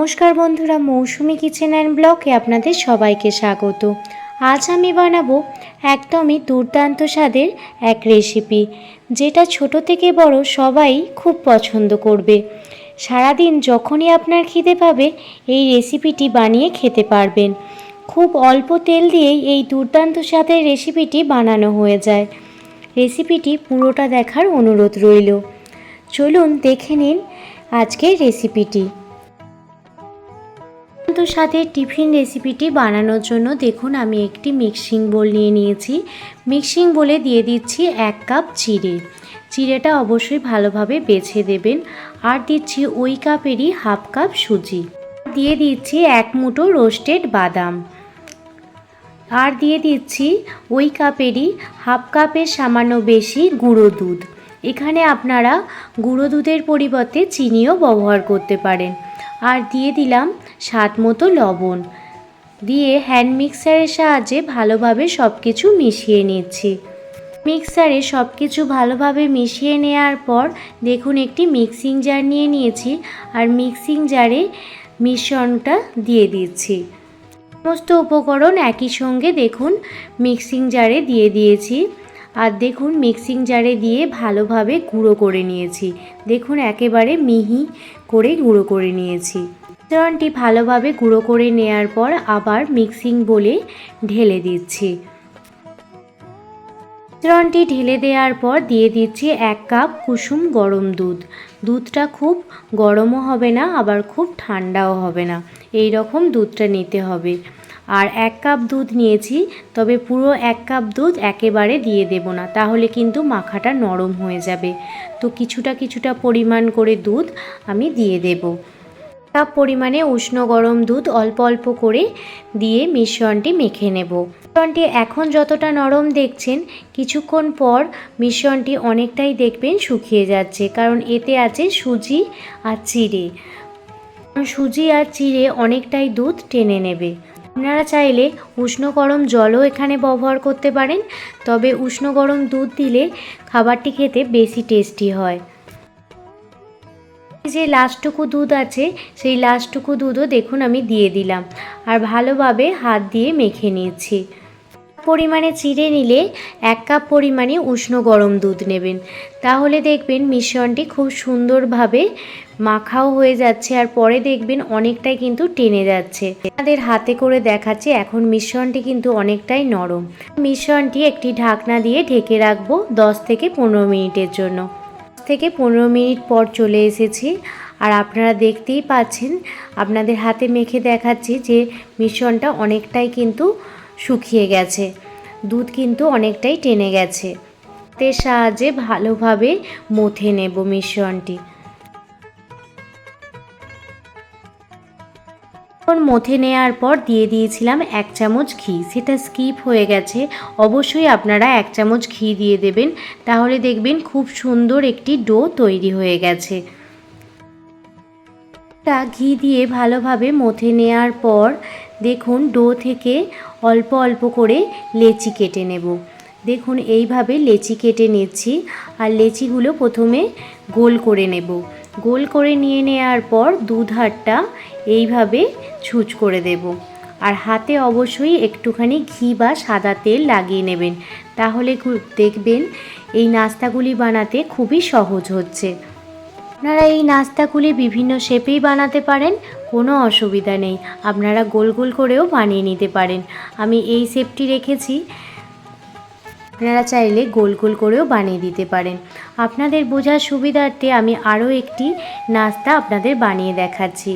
নমস্কার বন্ধুরা, মৌসুমি kitchen and ব্লকে আপনাদের সবাইকে স্বাগত। আজ আমি বানাবো একদমই দুর্দান্ত স্বাদের এক রেসিপি যেটা ছোট থেকে বড় সবাই খুব পছন্দ করবে। সারাদিন যখনই আপনার খিদে পাবে, এই রেসিপিটি বানিয়ে খেতে পারবেন। খুব অল্প তেল দিয়েই এই দুর্দান্ত স্বাদের রেসিপিটি বানানো হয়ে যায়। রেসিপিটি পুরোটা দেখার অনুরোধ রইল। চলুন দেখে নিন আজকের রেসিপিটি তো সাথে টিফিন রেসিপিটি বানানোর জন্য দেখুন, আমি একটি মিক্সিং বোল নিয়ে নিয়েছি। মিক্সিং বলে দিয়ে দিচ্ছি এক কাপ চিড়ে। চিড়েটা অবশ্যই ভালোভাবে বেছে দেবেন। আর দিচ্ছি ওই কাপেরই হাফ কাপ সুজি। দিয়ে দিচ্ছি এক মুঠো রোস্টেড বাদাম। আর দিয়ে দিচ্ছি ওই কাপেরই হাফ কাপের সামান্য বেশি গুঁড়ো দুধ। এখানে আপনারা গুঁড়ো দুধের পরিবর্তে চিনিও ব্যবহার করতে পারেন। আর দিয়ে দিলাম স্বাদ মতো লবণ। দিয়ে হ্যান্ড মিক্সারের সাহায্যে ভালোভাবে সব কিছু মিশিয়ে নিচ্ছি। মিক্সারে সব কিছু ভালোভাবে মিশিয়ে নেওয়ার পর দেখুন একটি মিক্সিং জার নিয়ে নিয়েছি আর মিক্সিং জারে মিশ্রণটা দিয়ে দিচ্ছি। সমস্ত উপকরণ একই সঙ্গে দেখুন মিক্সিং জারে দিয়ে দিয়েছি। আর দেখুন মিক্সিং জারে দিয়ে ভালোভাবে গুঁড়ো করে নিয়েছি। দেখুন একেবারে মিহি করে গুঁড়ো করে নিয়েছি। মিশ্রণটি ভালোভাবে গুঁড়ো করে নেয়ার পর আবার মিক্সিং বলে ঢেলে দিচ্ছি। মিশ্রণটি ঢেলে দেওয়ার পর দিয়ে দিচ্ছি এক কাপ কুসুম গরম দুধ। দুধটা খুব গরমও হবে না, আবার খুব ঠান্ডাও হবে না। এই রকম দুধটা নিতে হবে। আর এক কাপ দুধ নিয়েছি, তবে পুরো এক কাপ দুধ একেবারে দিয়ে দেব না, তাহলে কিন্তু মাখাটা নরম হয়ে যাবে। তো কিছুটা কিছুটা পরিমাণ করে দুধ আমি দিয়ে দেব। কাপ পরিমাণে উষ্ণ গরম দুধ অল্প অল্প করে দিয়ে মিশ্রণটি মেখে নেব। মিশ্রণটি এখন যতটা নরম দেখছেন, কিছুক্ষণ পর মিশ্রণটি অনেকটাই দেখবেন শুকিয়ে যাচ্ছে, কারণ এতে আছে সুজি আর চিড়ে। সুজি আর চিড়ে অনেকটাই দুধ টেনে নেবে। আপনারা চাইলে উষ্ণ গরম জলও এখানে ব্যবহার করতে পারেন, তবে উষ্ণ গরম দুধ দিলে খাবারটি খেতে বেশি টেস্টি হয়। যে লাস্টটুকু দুধ আছে, সেই লাস্টটুকু দুধও দেখুন আমি দিয়ে দিলাম। আর ভালোভাবে হাত দিয়ে মেখে নিয়েছি। পরিমাণে চিড়ে নিলে এক কাপ পরিমাণে উষ্ণ গরম দুধ নেবেন। তাহলে দেখবেন মিশ্রণটি খুব সুন্দরভাবে মাখাও হয়ে যাচ্ছে আর পরে দেখবেন অনেকটাই কিন্তু টেনে যাচ্ছে। আমাদের হাতে করে দেখাচ্ছে, এখন মিশ্রণটি কিন্তু অনেকটাই নরম। মিশ্রণটি একটি ঢাকনা দিয়ে ঢেকে রাখব দশ থেকে পনেরো মিনিটের জন্য। থেকে পনেরো মিনিট পর চলে এসেছি। আর আপনারা দেখতেই পাচ্ছেন, আপনাদের হাতে মেখে দেখাচ্ছি যে মিশ্রণটা অনেকটাই কিন্তু শুকিয়ে গেছে। দুধ কিন্তু অনেকটাই টেনে গেছে। তে সাহায্যে ভালোভাবে মথে নেব মিশ্রণটি। মথে নেওয়ার পর দিয়ে দিয়েছিলাম এক চামচ ঘি। সেটা স্কিপ হয়ে গেছে। অবশ্যই আপনারা এক চামচ ঘি দিয়ে দেবেন। তাহলে দেখবেন খুব সুন্দর একটি ডো তৈরি হয়ে গেছে। তা ঘি দিয়ে ভালোভাবে মথে নেওয়ার পর দেখুন ডো থেকে অল্প অল্প করে লেচি কেটে নেব। দেখুন এইভাবে লেচি কেটে নিচ্ছি। আর লেচিগুলো প্রথমে গোল করে নেব। গোল করে নিয়ে নেওয়ার পর দুধারটা এইভাবে ছুঁচ করে দেব। আর হাতে অবশ্যই একটুখানি ঘি বা সাদা তেল লাগিয়ে নেবেন। তাহলে দেখবেন এই নাস্তাগুলি বানাতে খুবই সহজ হচ্ছে। আপনারা এই নাস্তাগুলি বিভিন্ন শেপেই বানাতে পারেন, কোনো অসুবিধা নেই। আপনারা গোল গোল করেও বানিয়ে নিতে পারেন। আমি এই শেপটি রেখেছি। আপনারা চাইলে গোল গোল করেও বানিয়ে দিতে পারেন। আপনাদের বোঝার সুবিধার্থে আমি আরও একটি নাস্তা আপনাদের বানিয়ে দেখাচ্ছি।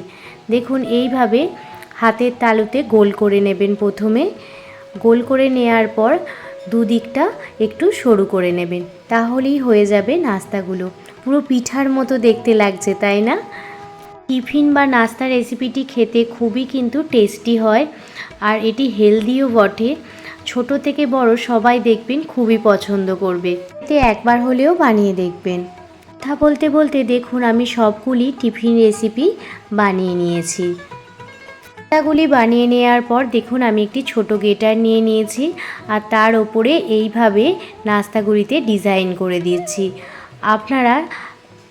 দেখুন, এইভাবে হাতের তালুতে গোল করে নেবেন প্রথমে। গোল করে নেয়ার পর দুদিকটা একটু সরু করে নেবেন। তাহলেই হয়ে যাবে নাস্তাগুলো। পুরো পিঠার মতো দেখতে লাগছে, তাই না? টিফিন বা নাস্তা রেসিপিটি খেতে খুবই কিন্তু টেস্টি হয়, আর এটি হেলদিও বটে। ছোট থেকে বড় সবাই দেখবেন খুবই পছন্দ করবে। এতে একবার হলেও বানিয়ে দেখবেন। কথা বলতে বলতে দেখুন, আমি সবগুলি টিফিন রেসিপি বানিয়ে নিয়েছি। নাস্তাগুলি বানিয়ে নেওয়ার পর দেখুন, আমি একটি ছোট গেটার নিয়ে নিয়েছি আর তার ওপরে এইভাবে নাস্তাগুলিতে ডিজাইন করে দিচ্ছি। আপনারা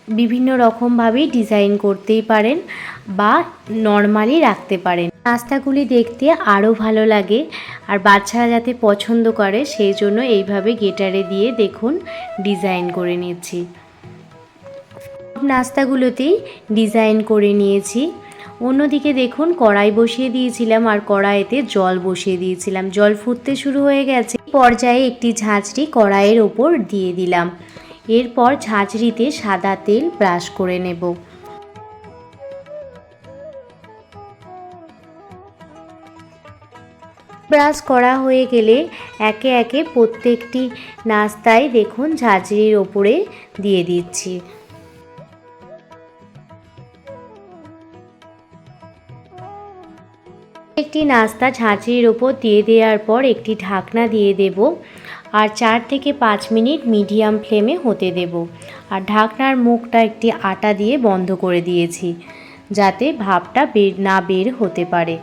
বিভিন্ন রকমভাবেই ডিজাইন করতেই পারেন বা নর্মালি রাখতে পারেন। নাস্তাগুলি দেখতে আরও ভালো লাগে আর বাচ্চারা যাতে পছন্দ করে সেই জন্য এইভাবে গেটারে দিয়ে দেখুন ডিজাইন করে নিয়েছি নাস্তাগুলোতেই ডিজাইন করে নিয়েছি। অন্যদিকে দেখুন কড়াই বসিয়ে দিয়েছিলাম আর কড়াইতে জল বসিয়ে দিয়েছিলাম। জল ফুটতে শুরু হয়ে গেছে। পর্যায়ে একটি ঝাঁঝরি কড়াইয়ের ওপর দিয়ে দিলাম। এরপর ঝাঁঝরিতে সাদা তেল ব্রাশ করে নেব। ব্রাশ করা হয়ে গেলে একে একে প্রত্যেকটি নাস্তায় দেখুন ঝাঁঝরির ওপরে দিয়ে দিচ্ছি। একটি নাস্তা ঝাঁঝরির ওপর দিয়ে দেওয়ার পর একটি ঢাকনা দিয়ে দেব আর চার থেকে পাঁচ মিনিট মিডিয়াম ফ্লেমে হতে দেব। আর ঢাকনার মুখটা একটি আটা দিয়ে বন্ধ করে দিয়েছি যাতে ভাপটা বের না বের হতে পারে।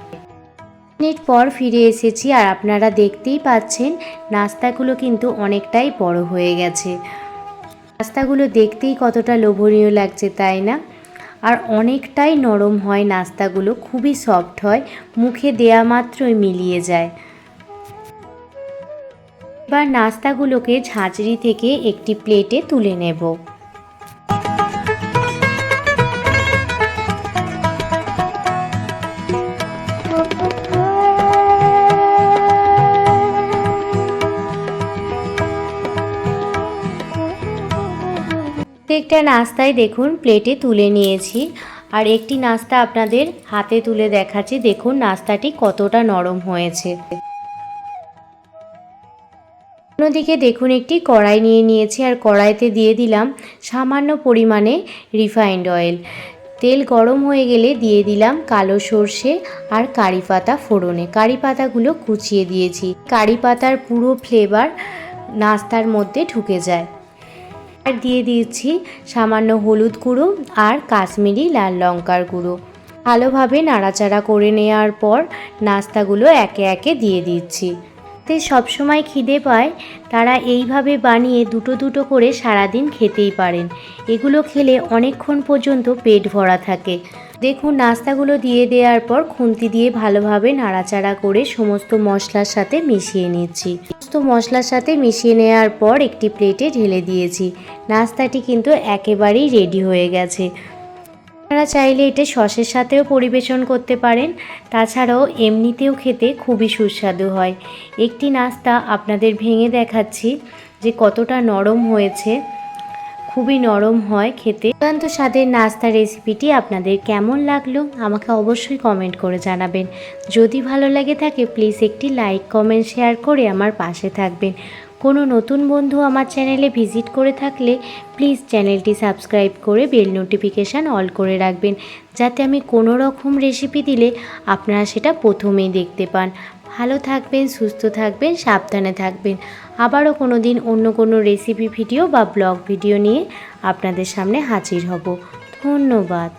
মিনিট পর ফিরে এসেছি আর আপনারা দেখতেই পাচ্ছেন, নাস্তাগুলো কিন্তু অনেকটাই বড় হয়ে গেছে। নাস্তাগুলো দেখতেই কতটা লোভনীয় লাগছে, তাই না? আর অনেকটাই নরম হয় নাস্তাগুলো, খুবই সফট হয়, মুখে দেয়া মাত্রই মিলিয়ে যায়। এবার নাস্তাগুলোকে ঝাঁঝরি থেকে একটি প্লেটে তুলে নেব। প্রত্যেকটা নাস্তায় দেখুন প্লেটে তুলে নিয়েছি। আর একটি নাস্তা আপনাদের হাতে তুলে দেখাচ্ছি। দেখুন নাস্তাটি কতটা নরম হয়েছে। অন্যদিকে দেখুন, একটি কড়াই নিয়ে নিয়েছি। আর কড়াইতে দিয়ে দিলাম সামান্য পরিমাণে রিফাইন্ড অয়েল তেল গরম হয়ে গেলে দিয়ে দিলাম কালো সর্ষে আর কারি পাতা ফোড়নে। কারি পাতাগুলো কুচিয়ে দিয়েছি। কারি পাতার পুরো ফ্লেভার নাস্তার মধ্যে ঢুকে যায়। আর দিয়ে দিয়েছি সামান্য হলুদ গুঁড়ো আর কাশ্মীরি লাল লঙ্কার গুঁড়ো। ভালোভাবে নাড়াচাড়া করে নেওয়ার পর নাস্তাগুলো একে একে দিয়ে দিচ্ছি। তে সবসময় খিদে পায়, তারা এইভাবে বানিয়ে দুটো দুটো করে সারাদিন খেতেই পারেন। এগুলো খেলে অনেকক্ষণ পর্যন্ত পেট ভরা থাকে। দেখুন, নাস্তাগুলো দিয়ে দেওয়ার পর খুন্তি দিয়ে ভালোভাবে নাড়াচাড়া করে সমস্ত মশলার সাথে মিশিয়ে নিচ্ছি। সমস্ত মশলার সাথে মিশিয়ে নেওয়ার পর একটি প্লেটে ঢেলে দিয়েছি। নাস্তাটি কিন্তু একেবারেই রেডি হয়ে গেছে। আপনারা চাইলে এটা সসের সাথেও পরিবেশন করতে পারেন। তাছাড়াও এমনিতেও খেতে খুবই সুস্বাদু হয়। একটি নাস্তা আপনাদের ভেঙে দেখাচ্ছি যে কতটা নরম হয়েছে। খুবই নরম হয় খেতে। দুর্দান্ত স্বাদের নাস্তা রেসিপিটি আপনাদের কেমন লাগল আমাকে অবশ্যই কমেন্ট করে জানাবেন। যদি ভালো লাগে থাকে প্লিজ একটি লাইক কমেন্ট শেয়ার করে আমার পাশে থাকবেন। কোনো নতুন বন্ধু আমার চ্যানেলে ভিজিট করে থাকলে প্লিজ চ্যানেলটি সাবস্ক্রাইব করে বেল নোটিফিকেশান অল করে রাখবেন, যাতে আমি কোনো রকম রেসিপি দিলে আপনারা সেটা প্রথমেই দেখতে পান। ভালো থাকবেন, সুস্থ থাকবেন, সাবধানে থাকবেন। আবারও কোনো দিন অন্য কোনো রেসিপি ভিডিও বা ব্লগ ভিডিও নিয়ে আপনাদের সামনে হাজির হব। ধন্যবাদ।